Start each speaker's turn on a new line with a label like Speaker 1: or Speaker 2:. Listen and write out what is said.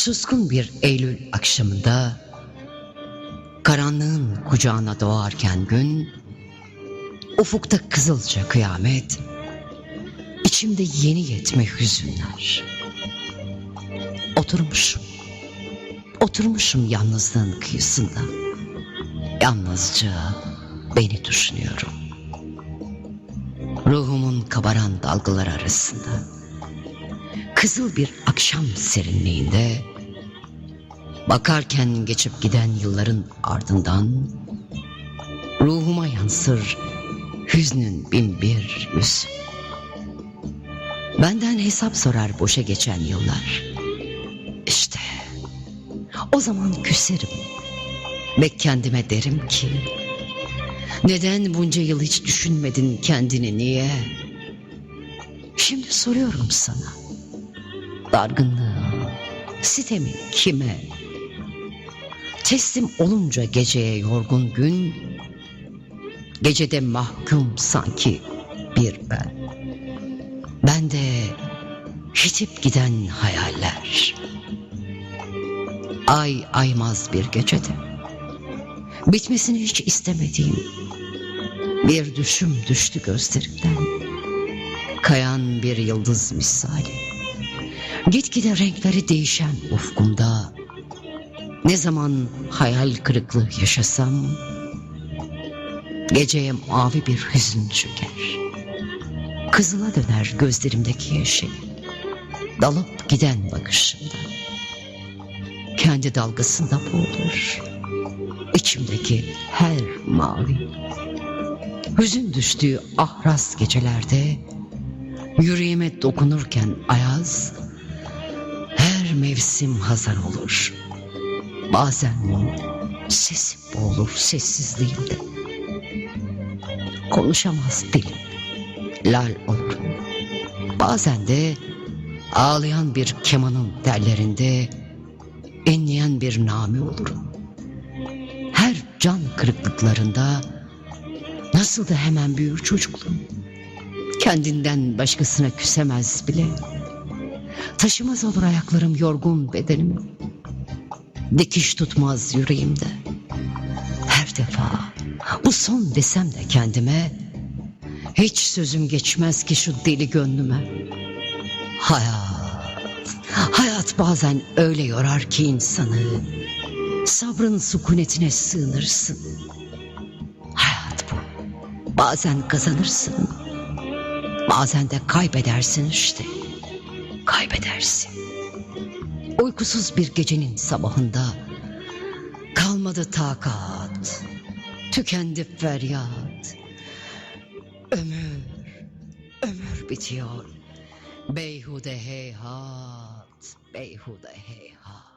Speaker 1: Suskun bir Eylül akşamında karanlığın kucağına doğarken gün ufukta kızılca kıyamet içimde yeni yetme hüzünler. Oturmuşum oturmuşum yalnızlığın kıyısında. Yalnızca beni düşünüyorum. Ruhumun kabaran dalgalar arasında kızıl bir akşam serinliğinde bakarken geçip giden yılların ardından ruhuma yansır hüznün bin bir yüz. Benden hesap sorar boşa geçen yıllar. İşte o zaman küserim ve kendime derim ki neden bunca yıl hiç düşünmedin kendini niye? Şimdi soruyorum sana. Dargınlığım, sitemin kime? Teslim olunca geceye yorgun gün, gecede mahkum sanki bir ben. Ben de yitip giden hayaller. Ay aymaz bir gecede. Bitmesini hiç istemediğim bir düşüm düştü gözlerimden. Kayan bir yıldız misali. Gitgide renkleri değişen ufkumda ne zaman hayal kırıklığı yaşasam geceye mavi bir hüzün çöker. Kızıla döner gözlerimdeki yeşil. Dalıp giden bakışımda. Kendi dalgasında boğulur. İçimdeki her mavi. Hüzün düştüğü ahraz gecelerde yüreğime dokunurken ayaz her mevsim hazır olur. Bazen sesim boğulur sessizliğimde. Konuşamaz dilim, lal olur. Bazen de ağlayan bir kemanın tellerinde enleyen bir nami olurum. Her can kırıklıklarında nasıl da hemen büyür çocukluğum. Kendinden başkasına küsemez bile. Taşımaz olur ayaklarım yorgun bedenimi. Dikiş tutmaz yüreğimde. Her defa bu son desem de kendime hiç sözüm geçmez ki şu deli gönlüme. Hayat, hayat bazen öyle yorar ki insanı. Sabrın sükunetine sığınırsın. Hayat bu. Bazen kazanırsın. Bazen de kaybedersin işte. Kaybedersin. Uykusuz bir gecenin sabahında kalmadı takat. Tükendi feryat. Ömür, ömür bitiyor. Beyhude heyhat, beyhude heyhat.